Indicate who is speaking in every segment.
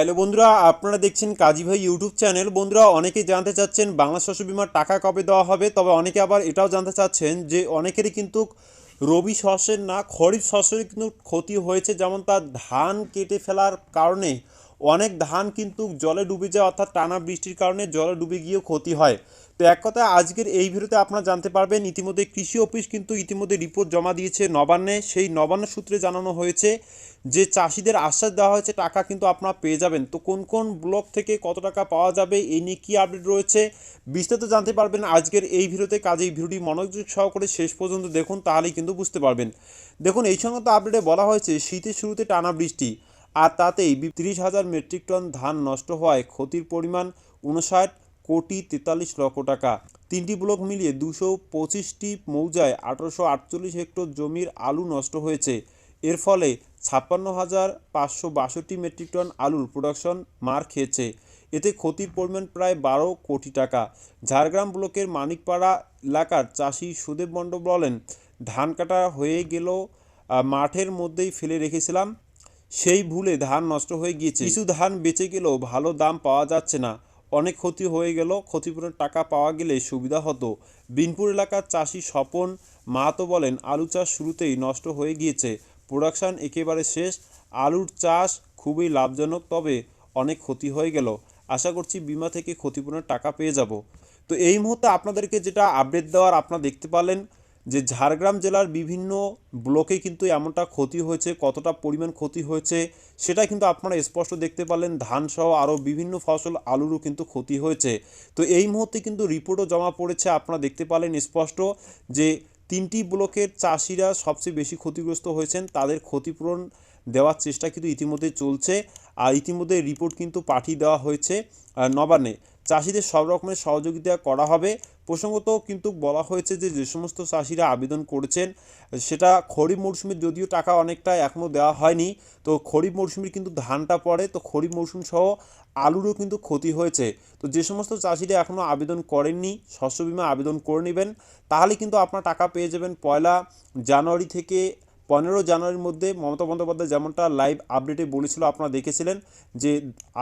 Speaker 1: Hello বন্ধুরা, আপনারা দেখছেন কাজী ভাই ইউটিউব চ্যানেল। বন্ধুরা, অনেকেই জানতে চাচ্ছেন বাংলা শস্য বিমার টাকা কবে দেওয়া হবে, তবে অনেকে আবার এটাও জানতে চাচ্ছেন যে অনেকেরই কিন্তু রবি শস্যের না, খরিফ শস্যের কিন্তু ক্ষতি হয়েছে যেমন তার ধান কেটে ফেলার কারণে। অনেক ধান কিন্তু জলে ডুবে যায়, অর্থাৎ টানা বৃষ্টির কারণে জলে ডুবে গিয়েও ক্ষতি হয়। তো এক কথায় আজকের এই ভিডিওতে আপনারা জানতে পারবেন, ইতিমধ্যে কৃষি অফিস কিন্তু ইতিমধ্যে রিপোর্ট জমা দিয়েছে নবান্নে। সেই নবান্ন সূত্রে জানানো হয়েছে যে চাষিদের আশ্বাস দেওয়া হয়েছে, টাকা কিন্তু আপনারা পেয়ে যাবেন। তো কোন কোন ব্লক থেকে কত টাকা পাওয়া যাবে এই নিয়ে কী আপডেট রয়েছে, বিস্তারিত জানতে পারবেন আজকের এই ভিডিওতে। কাজে এই ভিডিওটি মনোযোগ সহকারে শেষ পর্যন্ত দেখুন, তাহলেই কিন্তু বুঝতে পারবেন। দেখুন, এই সংক্রান্ত আপডেটে বলা হয়েছে, শীতের শুরুতে টানা বৃষ্টি। আর তাতেই তিরিশ হাজার মেট্রিক টন ধান নষ্ট হওয়ায় ক্ষতির পরিমাণ উনষাট কোটি তেতাল্লিশ লক্ষ টাকা। তিনটি ব্লক মিলিয়ে দুশো পঁচিশটি মৌজায় আঠারোশো আটচল্লিশ হেক্টর জমির আলু নষ্ট হয়েছে। এর ফলে ছাপ্পান্ন হাজার পাঁচশো বাষট্টি মেট্রিক টন আলুর প্রোডাকশন মার খেয়েছে। এতে ক্ষতির পরিমাণ প্রায় বারো কোটি টাকা। ঝাড়গ্রাম ব্লকের মানিকপাড়া এলাকার চাষি সুদেব মণ্ডল বলেন ধান কাটা হয়ে আহ, মাঠের মধ্যেই ফেলে রেখেছিলাম। সেই ভুলে ধান নষ্ট হয়ে গিয়েছে। কিছু ধান বেঁচে গেলেও ভালো দাম পাওয়া যাচ্ছে না। অনেক ক্ষতি হয়ে গেল ক্ষতিপূরণ টাকা পাওয়া গেলে সুবিধা হতো। বিনপুর এলাকার চাষি স্বপন মাহাতো বলেন আলু চাষ শুরুতেই নষ্ট হয়ে গিয়েছে। প্রোডাকশন একেবারে শেষ। আলুর চাষ খুবই লাভজনক তবে অনেক ক্ষতি হয়ে গেল। আশা করছি বিমা থেকে ক্ষতিপূরণের টাকা পেয়ে যাব। তো এই মুহূর্তে আপনাদেরকে যেটা আপডেট দেওয়ার আপনারা দেখতে পারলেন যে ঝাড়গ্রাম জেলার বিভিন্ন ব্লকে কিন্তু এমনটা ক্ষতি হয়েছে, কতটা পরিমাণ ক্ষতি হয়েছে সেটা কিন্তু আপনারা স্পষ্ট দেখতে পারলেন। ধান সহ আরও বিভিন্ন ফসল, আলুরও কিন্তু ক্ষতি হয়েছে। তো এই মুহূর্তে কিন্তু রিপোর্টও জমা পড়েছে, আপনারা দেখতে পারলেন স্পষ্ট যে তিনটি ব্লকের চাষিরা সবচেয়ে বেশি ক্ষতিগ্রস্ত হয়েছেন। তাদের ক্ষতিপূরণ দেওয়ার চেষ্টা কিন্তু ইতিমধ্যে চলছে। আর ইতিমধ্যে রিপোর্ট কিন্তু পাঠিয়ে দেওয়া হয়েছে নবান্নে। চাষিদের সব রকমের সহযোগিতা করা হবে। প্রসঙ্গত কিন্তু বলা হয়েছে যে যে সমস্ত চাষিরা আবেদন করেছেন, সেটা খরিফ মরশুমে যদিও টাকা অনেকটা এখনও দেওয়া হয়নি, তো খরিফ মরশুমে কিন্তু ধানটা পড়ে, তো খরিফ মরশুম সহ আলুরও কিন্তু ক্ষতি হয়েছে। তো যে সমস্ত চাষিরা এখনও আবেদন করেননি, শস্য বিমা আবেদন করে নেবেন, তাহলে কিন্তু আপনার টাকা পেয়ে যাবেন পয়লা জানুয়ারি থেকে পনেরো জানুয়ারির মধ্যে মমতা বন্দ্যোপাধ্যায় যেমনটা লাইভ আপডেটে বলেছিল, আপনারা দেখেছিলেন যে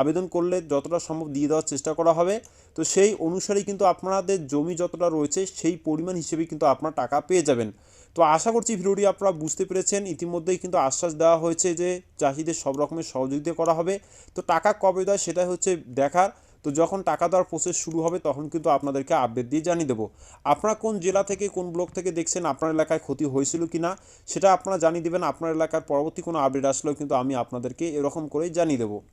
Speaker 1: আবেদন করলে যতটা সম্ভব দিয়ে দেওয়ার চেষ্টা করা হবে। তো সেই অনুসারেই কিন্তু আপনাদের জমি যতটা রয়েছে, সেই পরিমাণ হিসেবে কিন্তু আপনার টাকা পেয়ে যাবেন। তো আশা করছি ভিডিওটি আপনারা বুঝতে পেরেছেন। ইতিমধ্যেই কিন্তু আশ্বাস দেওয়া হয়েছে যে চাষিদের সব রকমের সহযোগিতা করা হবে। তো টাকা কবে দেয় সেটাই হচ্ছে দেখার। তো যখন টাকা দেওয়ার প্রসেস শুরু হবে, তখন কিন্তু আপনাদেরকে আপডেট দিয়ে জানিয়ে দেবো। আপনারা কোন জেলা থেকে, কোন ব্লক থেকে দেখছেন, আপনার এলাকায় ক্ষতি হয়েছিল কি না সেটা আপনারা জানিয়ে দেবেন। আপনার এলাকার পরবর্তী কোনো আপডেট আসলেও কিন্তু আমি আপনাদেরকে এরকম করেই জানিয়ে দেবো।